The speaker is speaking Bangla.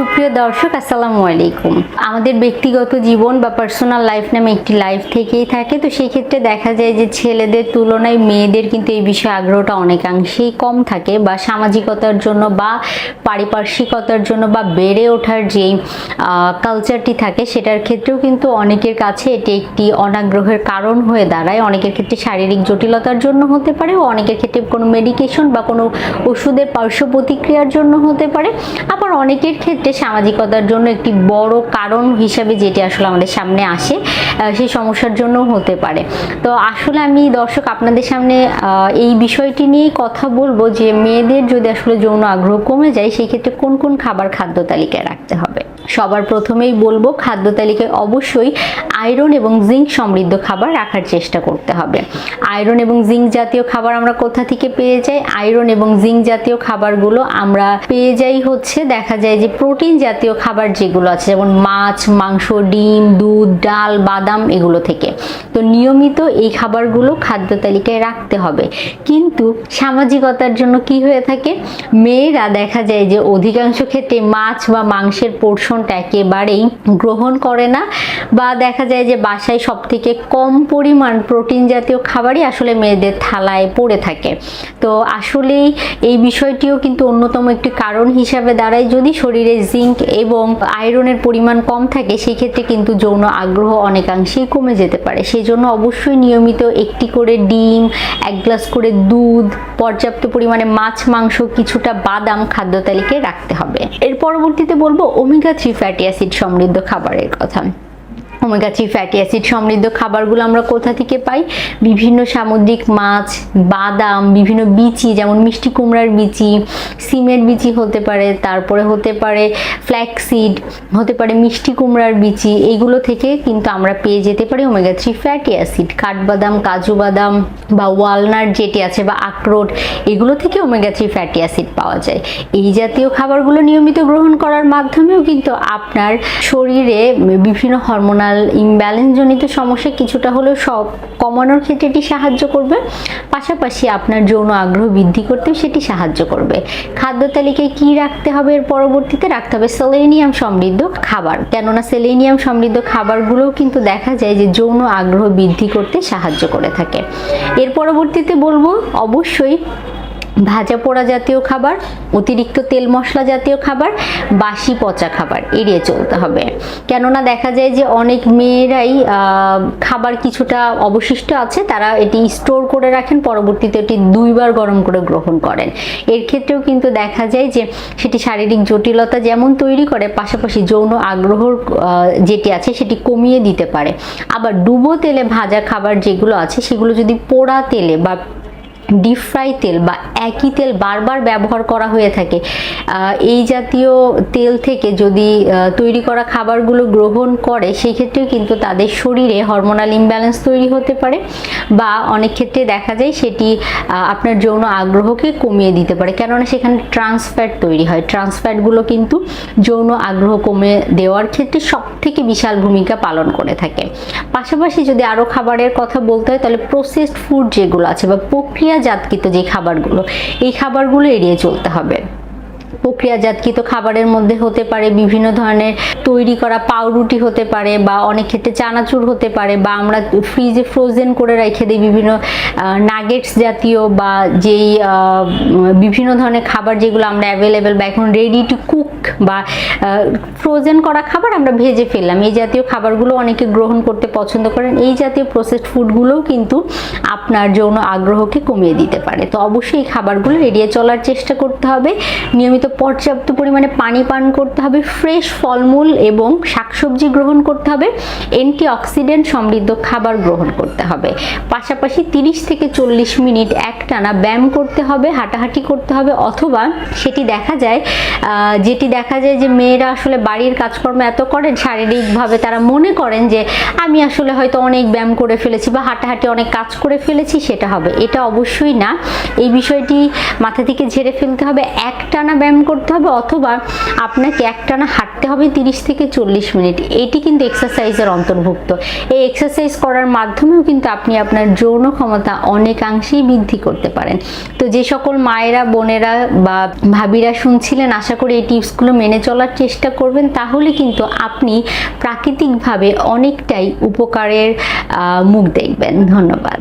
সুপ্রিয় দর্শক, আসসালামু আলাইকুম। আমাদের ব্যক্তিগত জীবন বা পার্সোনাল লাইফ নামে একটি লাইফ থেকেই থাকে। তো সেই ক্ষেত্রে দেখা যায় যে ছেলেদের তুলনায় মেয়েদের কিন্তু এই বিষয়ে আগ্রহটা অনেকাংশেই কম থাকে বা সামাজিকতার জন্য বা পারিপার্শ্বিকতার জন্য বা বেড়ে ওঠার যেই কালচারটি থাকে, সেটার ক্ষেত্রেও কিন্তু অনেকের কাছে এটি একটি অনাগ্রহের কারণ হয়ে দাঁড়ায়। অনেকের ক্ষেত্রে শারীরিক জটিলতার জন্য হতে পারে, অনেকের ক্ষেত্রে কোনো মেডিকেশন বা কোনো ওষুধের পার্শ্ব প্রতিক্রিয়ার জন্য হতে পারে। আবার অনেকের ক্ষেত্রে সামাজিকতার জন্য একটি বড় কারণ হিসাবে যেটি আসলে আমাদের সামনে আসে সেই সমস্যার জন্য হতে পারে। তো আসলে আমি দর্শক আপনাদের সামনে এই বিষয়টি নিয়েই কথা বলব যে মেয়েদের যদি আসলে যৌন আগ্রহ কমে যায়, সেই ক্ষেত্রে কোন কোন খাবার খাদ্য তালিকায় রাখতে হবে? সবার প্রথমেই বলব, খাদ্য তালিকায় অবশ্যই আয়রন এবং জিঙ্ক সমৃদ্ধ খাবার রাখার চেষ্টা করতে হবে। আয়রন এবং জিঙ্ক জাতীয় খাবার আমরা কোথা থেকে পেয়ে যাই? আয়রন এবং জিঙ্ক জাতীয় খাবারগুলো আমরা পেয়ে যাই হচ্ছে, দেখা যায় যে প্রোটিন জাতীয় খাবার যেগুলো আছে, যেমন মাছ, মাংস, ডিম, দুধ, ডাল, বাদাম এগুলো থেকে। তো নিয়মিত এই খাবারগুলো খাদ্য তালিকায় রাখতে হবে। কিন্তু সামাজিকতার জন্য কি হয়ে থাকে? মেয়েরা দেখা যায় যে অধিকাংশ ক্ষেত্রে মাছ বা মাংসের পোর্শনটা একেবারেই গ্রহণ করে না বা দেখা যায় যে বাসায় সব থেকে কম পরিমাণ প্রোটিন জাতীয় খাবারই আসলে মেয়েদের থালায় পড়ে থাকে। তো আসলেই এই বিষয়টিও কিন্তু অন্যতম একটি কারণ হিসাবে দাঁড়ায়। যদি শরীরে জিঙ্ক এবং আয়রনের পরিমাণ কম থাকে সেই ক্ষেত্রে কিন্তু যৌন আগ্রহ অনেকাংশেই কমে যেতে পারে। সেই জন্য অবশ্যই নিয়মিত একটি করে ডিম, এক গ্লাস করে দুধ, পর্যাপ্ত পরিমাণে মাছ, মাংস, কিছুটা বাদাম খাদ্য তালিকায় রাখতে হবে। এর পরবর্তীতে বলব ওমেগা থ্রি ফ্যাটি অ্যাসিড সমৃদ্ধ খাবারের কথা। ওমেগা থ্রি ফ্যাটি অ্যাসিড সমৃদ্ধ খাবারগুলো আমরা কোথা থেকে পাই? বিভিন্ন সামুদ্রিক মাছ, বাদাম, বিভিন্ন বিচি, যেমন মিষ্টি কুমড়ার বিচি, সিমের বিচি হতে পারে, তারপরে হতে পারে ফ্ল্যাক্সিড হতে পারে মিষ্টি কুমড়ার বিচি। এইগুলো থেকে কিন্তু আমরা পেয়ে যেতে পারি ওমেগা থ্রি ফ্যাটি অ্যাসিড কাঠবাদাম, কাজু বাদাম বা ওয়ালনাট যেটি আছে বা আখরোট, এগুলো থেকে ওমেগা থ্রি ফ্যাটি অ্যাসিড পাওয়া যায়। এই জাতীয় খাবারগুলো নিয়মিত গ্রহণ করার মাধ্যমেও কিন্তু আপনার শরীরে বিভিন্ন হরমোনাল ইমব্যালেন্স জনিত সমস্যা কিছুটা হলেও সব কমানোর ক্ষেত্রে এটি সাহায্য করবে। পাশাপাশি আপনার যৌন আগ্রহ বৃদ্ধি করতেও সেটি সাহায্য করবে। খাদ্য তালিকায় কি রাখতে হবে এর পরবর্তীতে? রাখতে হবে সেলেনিয়াম সমৃদ্ধ খাবার। কেননা সেলেনিয়াম সমৃদ্ধ খাবারগুলোও কিন্তু দেখা যায় যে যৌন আগ্রহ বৃদ্ধি করতে সাহায্য করে থাকে। এর পরবর্তীতে বলব, অবশ্যই ভাজা পোড়া জাতীয় খাবার, অতিরিক্ত তেল মশলা জাতীয় খাবার, বাসি পচা খাবার, এড়িয়ে চলতে হবে। কেননা দেখা যায় যে অনেক মেয়েরাই খাবার কিছুটা অবশিষ্ট আছে, তারা এটি স্টোর করে রাখেন, পরবর্তীতে এটি দুইবার গরম করে গ্রহণ করেন। এর ক্ষেত্রেও কিন্তু দেখা যায় যে সেটি শারীরিক জটিলতা যেমন তৈরি করে, পাশাপাশি যৌন আগ্রহ যেটি আছে সেটি কমিয়ে দিতে পারে। আবার ডুবো তেলে ভাজা খাবার যেগুলো আছে, সেগুলো যদি পোড়া তেলে বা ডিপ ফ্রাই তেল বা একই তেল বারবার ব্যবহার করা হয়ে থাকে। এই জাতীয় তেল থেকে যদি তৈরি করা খাবারগুলো গ্রহণ করে সেই ক্ষেত্রেও কিন্তু তাদের শরীরে হরমোনাল ইমব্যালেন্স তৈরি হতে পারে বা অনেক ক্ষেত্রে দেখা যায় সেটি আপনার যৌন আগ্রহকে কমিয়ে দিতে পারে। কেননা সেখানে ট্রান্সফ্যাট তৈরি হয়। ট্রান্সফ্যাটগুলো কিন্তু যৌন আগ্রহ কমে দেওয়ার ক্ষেত্রে সব থেকে বিশাল ভূমিকা পালন করে থাকে। পাশাপাশি যদি আরও খাবারের কথা বলতে হয়, তাহলে প্রসেসড ফুড যেগুলো আছে বা প্রক্রিয়াজাতকৃত যে খাবারগুলো এই খাবারগুলো এড়িয়ে চলতে হবে। প্রক্রিয়াজাতকৃত খাবারের মধ্যে হতে পারে, বিভিন্ন ধরনের তৈরি করা পাউরুটি হতে পারে বা অনেক ক্ষেত্রে চানাচুর হতে পারে বা আমরা ফ্রিজে ফ্রোজেন করে রেখে দিই বিভিন্ন নাগেটস জাতীয় বা যেই বিভিন্ন ধরনের খাবার যেগুলো আমরা অ্যাভেলেবেল বা এখন রেডি টু কুক বা ফ্রোজেন করা খাবার আমরা ভেজে ফেললাম। এই জাতীয় খাবারগুলো অনেকে গ্রহণ করতে পছন্দ করেন। এই জাতীয় প্রসেসড ফুডগুলোও কিন্তু আপনার যৌন আগ্রহকে কমিয়ে দিতে পারে। তো অবশ্যই এই খাবারগুলো এড়িয়ে চলার চেষ্টা করতে হবে। নিয়মিত পর্যাপ্ত পরিমাণে পানি পান করতে হবে, ফ্রেশ ফলমূল এবং শাকসবজি গ্রহণ করতে হবে অ্যান্টি অক্সিডেন্ট সমৃদ্ধ খাবার গ্রহণ করতে হবে। পাশাপাশি তিরিশ থেকে চল্লিশ মিনিট একটানা ব্যায়াম করতে হবে, হাঁটাহাঁটি করতে হবে অথবা সেটি দেখা যায় যেটি দেখা যায় যে মেয়েরা আসলে বাড়ির কাজকর্ম এত করেন, শারীরিকভাবে তারা মনে করেন যে আমি আসলে হয়তো অনেক ব্যায়াম করে ফেলেছি বা হাঁটাহাঁটি অনেক কাজ করে ফেলেছি, সেটা হবে। এটা অবশ্যই না। এই বিষয়টি মাথা থেকে ঝেড়ে ফেলতে হবে। একটানা ব্যায়াম করতে হবে অথবা আপনাকে একটানা হাঁটতে হবে তিরিশ থেকে চল্লিশ মিনিট। এটি কিন্তু এক্সারসাইজের অন্তর্ভুক্ত। এই এক্সারসাইজ করার মাধ্যমেও কিন্তু আপনি আপনার যৌন ক্ষমতা অনেকাংশেই বৃদ্ধি করতে পারেন। তো যে সকল মায়েরা, বোনেরা বা ভাবিরা শুনছিলেন, আশা করি এই টিপসগুলো মেনে চলার চেষ্টা করবেন। তাহলে কিন্তু আপনি প্রাকৃতিকভাবে অনেকটাই উপকারের মুখ দেখবেন। ধন্যবাদ।